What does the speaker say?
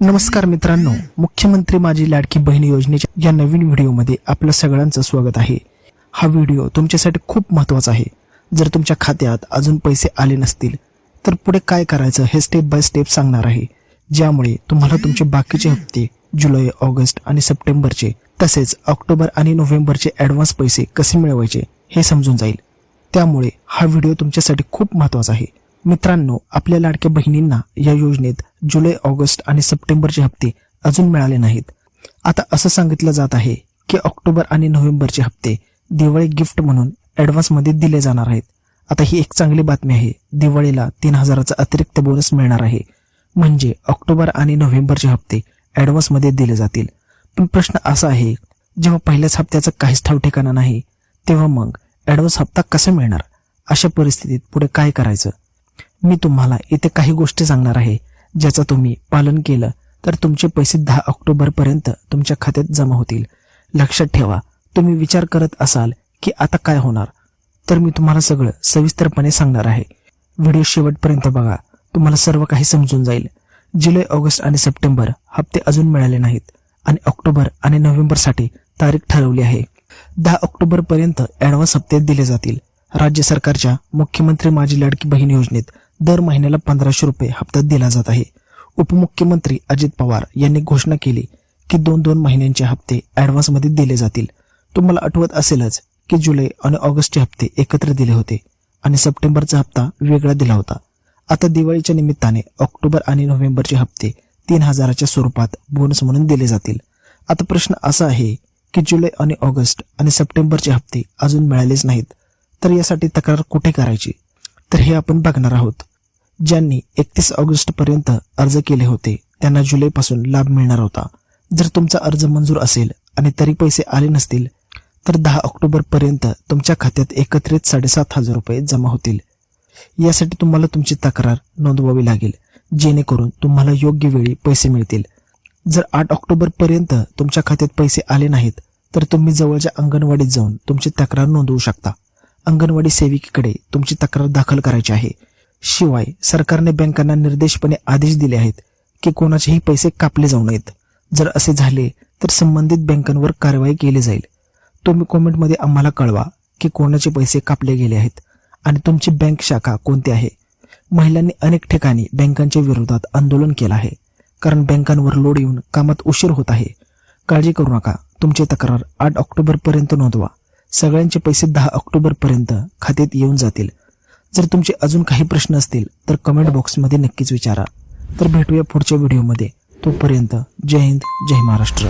नमस्कार मित्रांनो मुख्यमंत्री माझी लाडकी बहीण योजनेच्या या नवीन व्हिडिओमध्ये आपलं सगळ्यांचं स्वागत आहे. हा व्हिडिओ तुमच्यासाठी खूप महत्त्वाचा आहे. जर तुमच्या खात्यात अजून पैसे आले नसतील तर पुढे काय करायचं हे स्टेप बाय स्टेप सांगणार आहे. ज्यामुळे तुम्हाला तुमचे बाकीचे हप्ते जुलै ऑगस्ट आणि सप्टेंबरचे तसेच ऑक्टोबर आणि नोव्हेंबरचे ॲडव्हान्स पैसे कसे मिळवायचे हे समजून जाईल. त्यामुळे हा व्हिडिओ तुमच्यासाठी खूप महत्त्वाचा आहे. मित्रांनो आपल्या लाडक्या बहिणींना या योजनेत जुलै ऑगस्ट आणि सप्टेंबरचे हप्ते अजून मिळाले नाहीत. आता असं सांगितलं जात आहे की ऑक्टोबर आणि नोव्हेंबरचे हप्ते दिवाळी गिफ्ट म्हणून ॲडव्हान्समध्ये दिले जाणार आहेत. आता ही एक चांगली बातमी आहे. दिवाळीला तीन हजाराचा अतिरिक्त बोनस मिळणार आहे. म्हणजे ऑक्टोबर आणि नोव्हेंबरचे हप्ते ॲडव्हान्समध्ये दिले जातील. पण प्रश्न असा आहे जेव्हा पहिल्याच हप्त्याचं काहीच ठाव ठिकाणा नाही तेव्हा मग ॲडव्हान्स हप्ता कसा मिळणार? अशा परिस्थितीत पुढे काय करायचं? मी तुम्हाला इथे काही गोष्टी सांगणार आहे ज्याचं तुम्ही पालन केलं तर तुमचे पैसे दहा ऑक्टोबर पर्यंत तुमच्या खात्यात जमा होतील. लक्षात ठेवा तुम्ही विचार करत असाल की आता काय होणार. तर मी तुम्हाला सगळं सविस्तरपणे सांगणार आहे. व्हिडिओ शेवटपर्यंत बघा तुम्हाला सर्व काही समजून जाईल. जुलै ऑगस्ट आणि सप्टेंबर हप्ते अजून मिळाले नाहीत आणि ऑक्टोबर आणि नोव्हेंबरसाठी तारीख ठरवली आहे. दहा ऑक्टोबर पर्यंत ॲडव्हान्स हप्ते दिले जातील. राज्य सरकारच्या मुख्यमंत्री माझी लाडकी बहीण योजनेत दर महिन्याला पंधराशे रुपये हप्ता दिला जात आहे. उपमुख्यमंत्री अजित पवार यांनी घोषणा केली की दोन दोन महिन्यांचे हप्ते ॲडव्हान्समध्ये दिले जातील. तुम्हाला आठवत असेलच की जुलै आणि ऑगस्टचे हप्ते एकत्र दिले होते आणि सप्टेंबरचा हप्ता वेगळा दिला होता. आता दिवाळीच्या निमित्ताने ऑक्टोबर आणि नोव्हेंबरचे हप्ते तीन हजाराच्या स्वरूपात बोनस म्हणून दिले जातील. आता प्रश्न असा आहे की जुलै आणि ऑगस्ट आणि सप्टेंबरचे हप्ते अजून मिळालेच नाहीत. तर यासाठी तक्रार कुठे करायची? तर हे आपण बघणार आहोत. ज्यांनी एकतीस ऑगस्ट पर्यंत अर्ज केले होते त्यांना जुलैपासून लाभ मिळणार होता. जर तुमचा अर्ज मंजूर असेल आणि तरी पैसे आले नसतील तर दहा ऑक्टोबर पर्यंत तुमच्या खात्यात एकत्रित साडेसात हजार रुपये जमा होतील. यासाठी तुम्हाला तुमची तक्रार नोंदवावी लागेल जेणेकरून तुम्हाला योग्य वेळी पैसे मिळतील. जर आठ ऑक्टोबर पर्यंत तुमच्या खात्यात पैसे आले नाहीत तर तुम्ही जवळच्या अंगणवाडीत जाऊन तुमची तक्रार नोंदवू शकता. अंगणवाडी सेविकेकडे तुमची तक्रार दाखल करायची आहे. शिवाय सरकारने बँकांना निर्देशपणे आदेश दिले आहेत की कोणाचेही पैसे कापले जाऊ नयेत. जर असे झाले तर संबंधित बँकांवर कारवाई केली जाईल. तुम्ही कॉमेंटमध्ये आम्हाला कळवा की कोणाचे पैसे कापले गेले आहेत आणि तुमची बँक शाखा कोणती आहे. महिलांनी अनेक ठिकाणी बँकांच्या विरोधात आंदोलन केलं आहे कारण बँकांवर लोड येऊन कामात उशीर होत आहे. काळजी करू नका तुमची तक्रार आठ ऑक्टोबर पर्यंत नोंदवा. सगळ्यांचे पैसे दहा ऑक्टोबर पर्यंत खात्यात येऊन जातील. जर तुमचे अजून काही प्रश्न असतील तर कमेंट बॉक्समध्ये नक्कीच विचारा. तर भेटूया पुढच्या व्हिडिओमध्ये तोपर्यंत जय हिंद जय महाराष्ट्र.